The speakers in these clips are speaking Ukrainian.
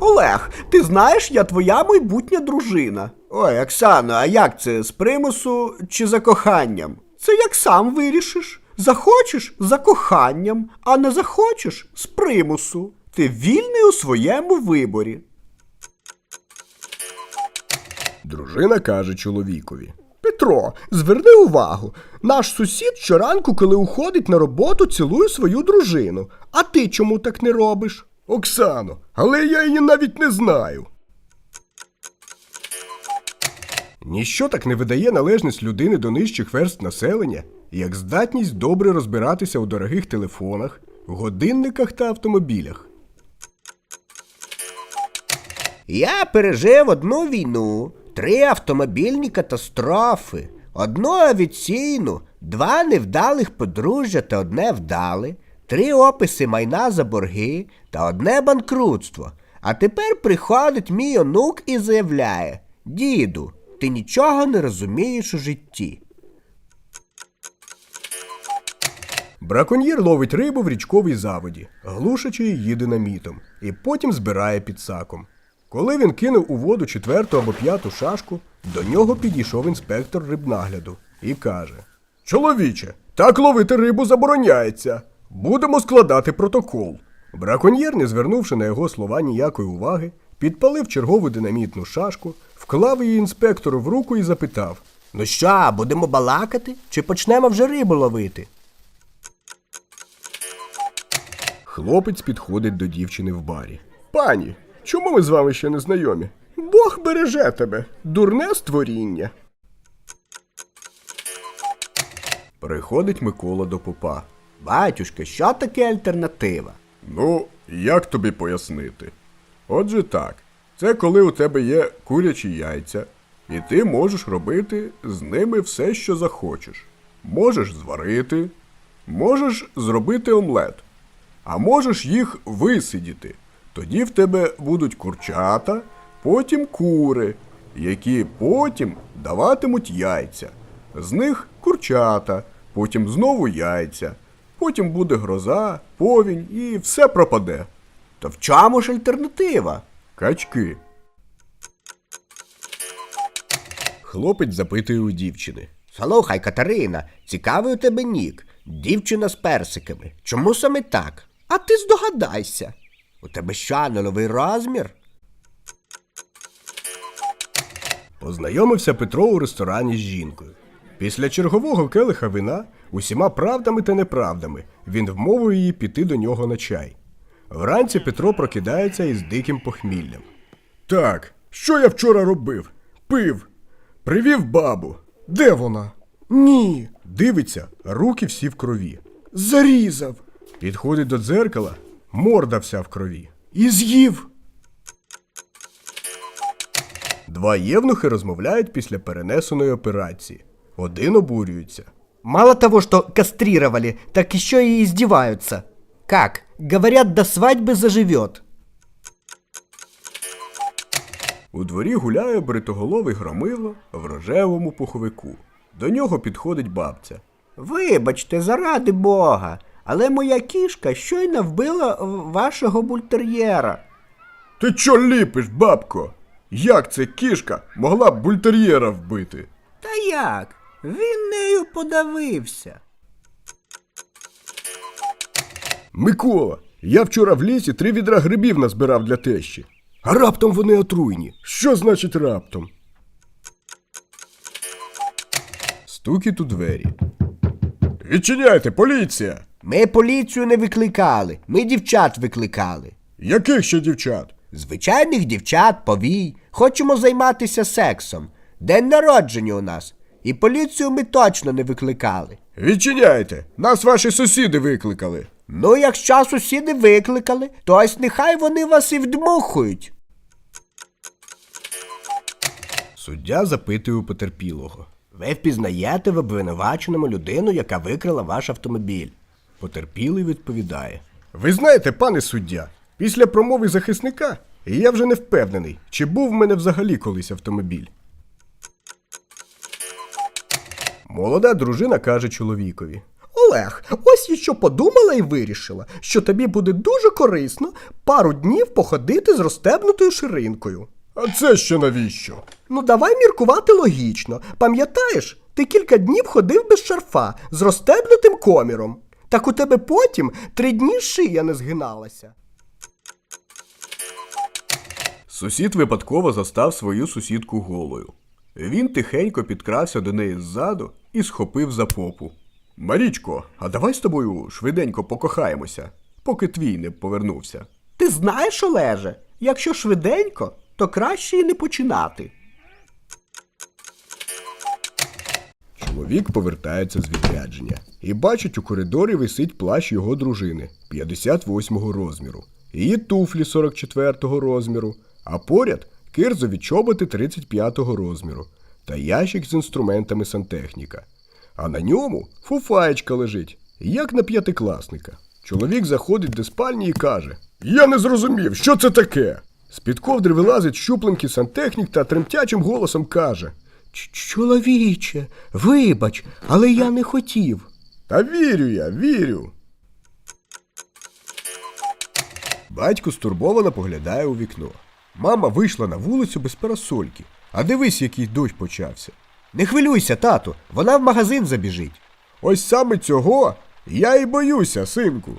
Олег, ти знаєш, я твоя майбутня дружина. Ой, Оксано, а як це? З примусу чи за коханням? Це як сам вирішиш. Захочеш за коханням, а не захочеш з примусу. Ти вільний у своєму виборі. Дружина каже чоловікові. Петро, зверни увагу. Наш сусід щоранку, коли уходить на роботу, цілує свою дружину. А ти чому так не робиш? Оксано, але я її навіть не знаю. Ніщо так не видає належність людини до нижчих верст населення, як здатність добре розбиратися у дорогих телефонах, годинниках та автомобілях. Я пережив одну війну, три автомобільні катастрофи, одну авіаційну, два невдалих подружжя та одне вдале, три описи майна за борги та одне банкрутство. А тепер приходить мій онук і заявляє: Діду, ти нічого не розумієш у житті. Браконьєр ловить рибу в річковій заводі, глушачи її динамітом, і потім збирає під саком. Коли він кинув у воду четверту або п'яту шашку, до нього підійшов інспектор рибнагляду і каже: Чоловіче, так ловити рибу забороняється. Будемо складати протокол. Браконьєр, не звернувши на його слова ніякої уваги, підпалив чергову динамітну шашку, вклав її інспектору в руку і запитав: Ну що, будемо балакати? Чи почнемо вже рибу ловити? Хлопець підходить до дівчини в барі. Пані, чому ми з вами ще не знайомі? Бог береже тебе, дурне створіння. Приходить Микола до попа. Батюшка, що таке альтернатива? Ну, як тобі пояснити? Отже так, це коли у тебе є курячі яйця, і ти можеш робити з ними все, що захочеш. Можеш зварити, можеш зробити омлет, а можеш їх висидіти. Тоді в тебе будуть курчата, потім кури, які потім даватимуть яйця. З них курчата, потім знову яйця, потім буде гроза, повінь і все пропаде. То в чому ж альтернатива? Качки. Хлопець запитує у дівчини. Слухай, Катерина, цікавий у тебе нік. Дівчина з персиками. Чому саме так? А ти здогадайся. У тебе що, не новий розмір? Познайомився Петро у ресторані з жінкою. Після чергового келиха вина, усіма правдами та неправдами, він вмовив її піти до нього на чай. Вранці Петро прокидається із диким похміллям. Так, що я вчора робив? Пив. Привів бабу. Де вона? Ні. Дивиться, руки всі в крові. Зарізав. Підходить до дзеркала, морда вся в крові. І з'їв. Два євнухи розмовляють після перенесеної операції. Один обурюється. Мало того, что кастрировали, так еще и издеваются. Как? Говорят, до свадьбы заживет. У дворі гуляє бритоголовий громило в рожевому пуховику. До нього підходить бабця. Вибачте, заради Бога, але моя кішка щойно вбила вашого бультер'єра. Ти чо ліпиш, бабко? Як це кішка могла б бультер'єра вбити? Та як? Він нею подавився. Микола, я вчора в лісі три відра грибів назбирав для тещі. А раптом вони отруйні. Що значить раптом? Стукіт у двері. Відчиняйте, поліція! Ми поліцію не викликали, ми дівчат викликали. Яких ще дівчат? Звичайних дівчат, повій. Хочемо займатися сексом. День народження у нас. І поліцію ми точно не викликали. Відчиняйте! Нас ваші сусіди викликали. Ну, якщо сусіди викликали, то ось нехай вони вас і вдмухують. Суддя запитує у потерпілого. Ви впізнаєте в обвинуваченому людину, яка викрала ваш автомобіль. Потерпілий відповідає. Ви знаєте, пане суддя, після промови захисника я вже не впевнений, чи був в мене взагалі колись автомобіль. Молода дружина каже чоловікові. Олег, ось я що подумала і вирішила, що тобі буде дуже корисно пару днів походити з розстебнутою ширинкою. А це ще навіщо? Ну, давай міркувати логічно. Пам'ятаєш, ти кілька днів ходив без шарфа з розстебнутим коміром. Так у тебе потім три дні шия не згиналася. Сусід випадково застав свою сусідку голою. Він тихенько підкрався до неї ззаду і схопив за попу. Марічко, а давай з тобою швиденько покохаємося, поки твій не повернувся. Ти знаєш, Олеже, якщо швиденько, то краще і не починати. Чоловік повертається з відрядження і бачить, у коридорі висить плащ його дружини 58-го розміру, її туфлі 44-го розміру, а поряд кирзові чоботи 35-го розміру та ящик з інструментами сантехніка. А на ньому фуфаєчка лежить, як на п'ятикласника. Чоловік заходить до спальні і каже: Я не зрозумів, що це таке. З-під ковдри вилазить щупленький сантехнік та тремтячим голосом каже: Чоловіче, вибач, але я не хотів. Та вірю я, вірю. Батько стурбовано поглядає у вікно. Мама вийшла на вулицю без парасольки. А дивись, який дощ почався. Не хвилюйся, тату, вона в магазин забіжить. Ось саме цього я і боюся, синку.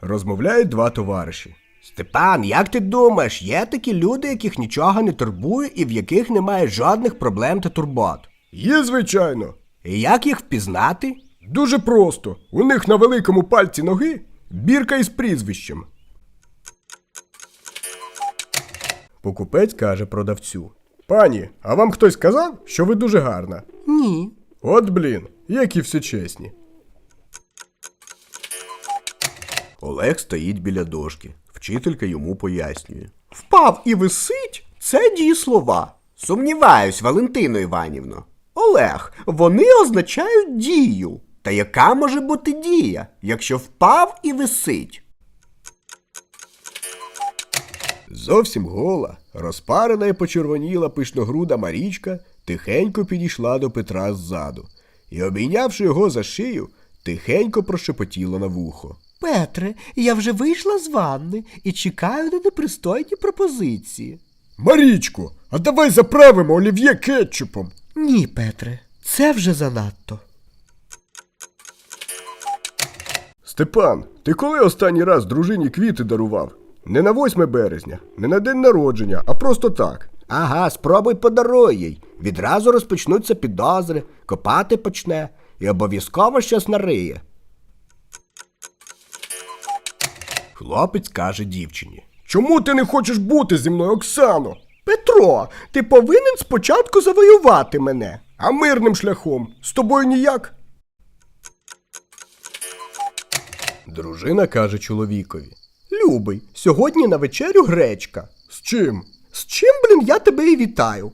Розмовляють два товариші. Степан, як ти думаєш, є такі люди, яких нічого не турбує і в яких немає жодних проблем та турбот? Є, звичайно. І як їх впізнати? Дуже просто. У них на великому пальці ноги бірка із прізвищем. Покупець каже продавцю. Пані, а вам хтось сказав, що ви дуже гарна? Ні. От блін, які всі чесні. Олег стоїть біля дошки. Вчителька йому пояснює. Впав і висить це дієслова. Сумніваюсь, Валентино Іванівно. Олег, вони означають дію. Та яка може бути дія, якщо впав і висить? Зовсім гола, розпарена і почервоніла пишногруда Марічка тихенько підійшла до Петра ззаду і, обійнявши його за шию, тихенько прошепотіла на вухо. Петре, я вже вийшла з ванни і чекаю на непристойні пропозиції. Марічко, а давай заправимо олів'є кетчупом. Ні, Петре, це вже занадто. Степан, ти коли останній раз дружині квіти дарував? Не на 8 березня, не на день народження, а просто так. Ага, спробуй подаруй їй. Відразу розпочнуться підозри, копати почне і обов'язково щось нариє. Хлопець каже дівчині. Чому ти не хочеш бути зі мною, Оксано? Петро, ти повинен спочатку завоювати мене. А мирним шляхом з тобою ніяк. Дружина каже чоловікові. Любий, сьогодні на вечерю гречка. З чим? З чим, блін, я тебе і вітаю.